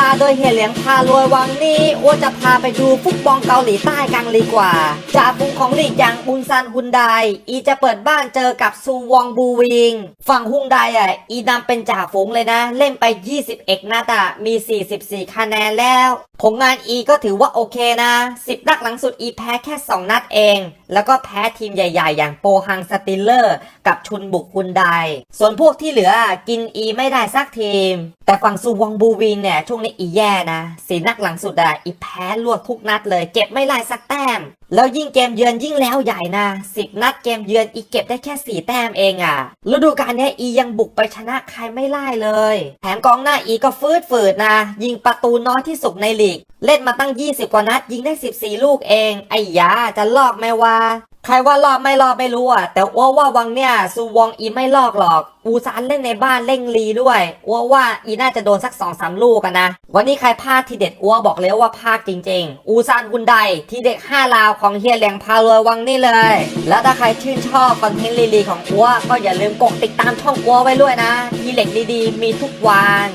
ลาโดยเฮียเหลียงพารวยวังนี้อ้วนจะพาไปดูฟุตบอลเกาหลีใต้กันดีกว่าจ่าฝูงของลีกอย่างอุนซันฮุนไดอีจะเปิดบ้านเจอกับซูวองบูวิง ฝั่งฮุนไดอะอีนำเป็นจ่าฝูงเลยนะ เล่นไป 21นัดอะมี 44 คะแนนแล้ว ผลงานอีก็ถือว่าโอเคนะ 10 นัดหลังสุดอีแพ้แค่ 2 นัดเองแล้วก็แพ้ทีมใหญ่ๆ อย่างโปฮังสติลเลอร์ กับชุนบุกคุนได ส่วนพวกที่เหลือกินอีไม่ได้สักทีม แต่ฝั่งซูวองบูวินเนี่ยช่วงนี้อีแย่นะสีนักหลังสุดอะอีแพ้รวดทุกนัดเลย เก็บไม่ได้สักแต้มแล้วยิ่งเกมเยือนยิ่งแล้วใหญ่นะสิบนัดเกมเยือนอีเก็บได้แค่สี่แต้มเองอะฤดูกาลนี้อียังบุกไปชนะใครไม่ไล่เลย แถมกองหน้าอีก็ฟืดฝืดนะ ยิงประตูน้อยที่สุดในลีก เล่นมาตั้ง 20 กว่านัด ยิงได้ 14 ลูกเอง ไอ้ยาจะลอกไหมวะ ใครว่ารอบไม่รอบไม่รู้อะแต่อ้วว่าวังเนี่ยซูวองอีไม่ลอกหรอก อูซานเล่นในบ้านเล่งลีด้วยอ้วว่าอีน่าจะโดนสักสองสามลูกกันนะ วันนี้ใครพลาดทีเด็ดอ้วบอกเลยว่าพลาดจริง ๆ อูซานกุนไดทีเด็กห้าลาวของเฮียเหลงพาเลยวังนี่เลย แล้วถ้าใครชื่นชอบคอนเทนต์ลีๆของอ้วก็อย่าลืมกดติดตามช่องอ้วไว้ด้วยนะทีเล็กดีๆมีทุกวัน